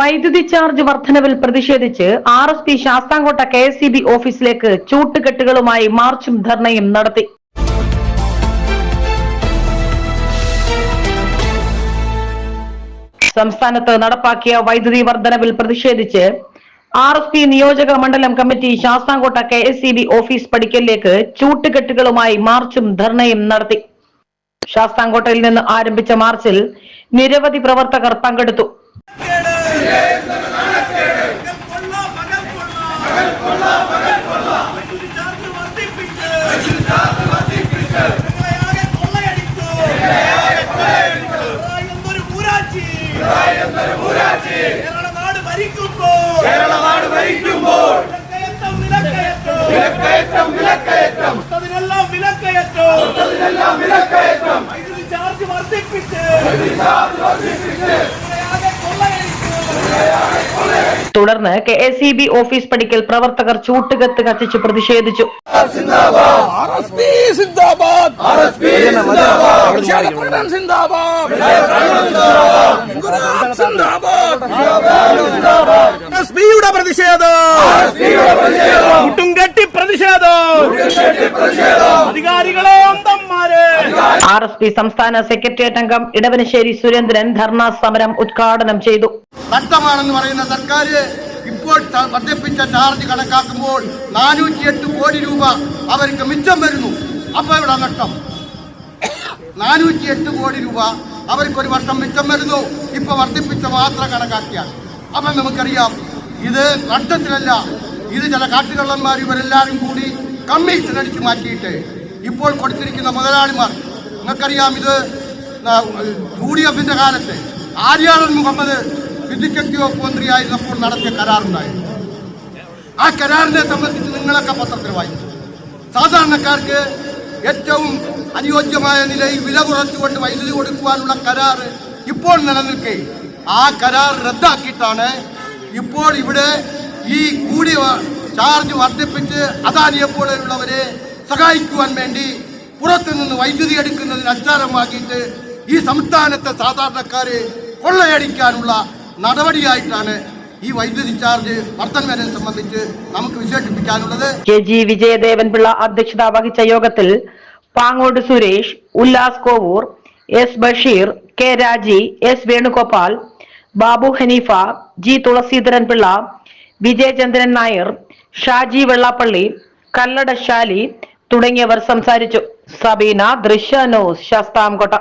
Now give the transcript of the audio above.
വൈദ്യുതി ചാർജ് വർധനവിൽ പ്രതിഷേധിച്ച് R S P Sasthamkotta K S C B ഓഫീസിലേക്ക് ചൂട്ടുകെട്ടുകളുമായി മാർച്ചും ധർണയും നടത്തി. സംസ്ഥാനത്ത് നടപ്പാക്കിയ വൈദ്യുതി വർധനവിൽ പ്രതിഷേധിച്ച് ആർ എസ് പി നിയോജക മണ്ഡലം committee Sasthamkotta K S C B office പടിക്കലിലേക്ക് ചൂട്ടുകെട്ടുകളുമായി മാർച്ചും ധർണയും നടത്തി. ശാസ്താംകോട്ടയിൽ നിന്ന് ആരംഭിച്ച മാർച്ചിൽ നിരവധി പ്രവർത്തകർ പങ്കെടുത്തു. കേരളനാട് ഭരിക്കുമ്പോൾ വിലക്കയറ്റം വിലക്കയറ്റം. അതിനെല്ലാം വിലക്കയറ്റം. വൈദ്യുതി ചാർജ് വർദ്ധിപ്പിച്ച് ജനങ്ങളെയാകെ കൊള്ളയടിച്ചു തുടർന്ന് K S E B office പടിക്കൽ പ്രവർത്തകർ ചൂട്ടുകത്ത് കത്തിച്ച് പ്രതിഷേധിച്ചു. സിന്ദാബാദ്. ആർഎസ്പിയുടെ പ്രതിഷേധം. മുട്ടുംകെട്ടി പ്രതിഷേധം. അധികാരികളെ അന്തന്മാരെ ആർ എസ് പി സംസ്ഥാന സെക്രട്ടേറിയറ്റ് അംഗം ഇടവനശ്ശേരി സുരേന്ദ്രൻ ധർണാ സമരം ഉദ്ഘാടനം ചെയ്തു. നഷ്ടമാണെന്ന് പറയുന്ന സർക്കാർ ഇപ്പോൾ വർദ്ധിപ്പിച്ച ചാർജ് കണക്കാക്കുമ്പോൾ നാനൂറ്റി എട്ട് കോടി രൂപ അവർക്ക് മിച്ചം വരുന്നു. അപ്പോൾ ഇവിടെ നഷ്ടം നാനൂറ്റി എട്ട് കോടി രൂപ അവർക്കൊരു വർഷം മിച്ചം വരുന്നു. ഇപ്പൊ വർദ്ധിപ്പിച്ച മാത്രം കണക്കാക്കിയാൽ അപ്പം നമുക്കറിയാം ഇത് നഷ്ടത്തിലല്ല ഇത് ചില കാട്ടുകള്ളന്മാർ ഇവരെല്ലാവരും കൂടി കമ്മീഷൻ അടിച്ചു മാറ്റിയിട്ട് ഇപ്പോൾ കൊടുത്തിരിക്കുന്ന മുതലാളിമാർ. നിങ്ങൾക്കറിയാം ഇത് യു ഡി എഫിന്റെ കാലത്ത് ആര്യാടൻ മുഹമ്മദ് വിദ്യുച്ഛക്തി വകുപ്പ് മന്ത്രിയായിരുന്നപ്പോൾ നടത്തിയ കരാറുണ്ടായിരുന്നു ആ കരാറിനെ സംബന്ധിച്ച് നിങ്ങളൊക്കെ പത്രത്തിൽ വായിച്ചു സാധാരണക്കാർക്ക് ഏറ്റവും അനുയോജ്യമായ നിലയിൽ വില കുറച്ചുകൊണ്ട് വൈദ്യുതി കൊടുക്കുവാനുള്ള കരാർ ഇപ്പോൾ നിലനിൽക്കെ. ആ കരാർ റദ്ദാക്കിയിട്ടാണ് ഇപ്പോൾ ഇവിടെ ഈ കൂടി ചാർജ് വർദ്ധിപ്പിച്ച് അദാനിയെ പോലെയുള്ളവരെ സഹായിക്കുവാൻ വേണ്ടി പുറത്തുനിന്ന് വൈദ്യുതി എടുക്കുന്നതിന് അച്ചാരമാക്കിയിട്ട് ഈ സംസ്ഥാനത്തെ സാധാരണക്കാരെ കൊള്ളയടിക്കാനുള്ള നടപടിയായിട്ടാണ് ഈ വൈദ്യുതി ചാർജ് വർധനവിനെ സംബന്ധിച്ച് നമുക്ക് വിശേഷിപ്പിക്കാനുള്ളത് കെ ജി വിജയദേവൻ പിള്ള അധ്യക്ഷത വഹിച്ച യോഗത്തിൽ Pangode Suresh Ullas Kovoor S Basheer K Raji S Venugopal Babu Hanifa G Thulaseedharan Pillai Vijayachandran Nair Shaji Vellappally Kallada Shali തുടങ്ങിയവർ സംസാരിച്ചു. സബീന ദൃശ്യ ന്യൂസ് ശാസ്താംകോട്ട.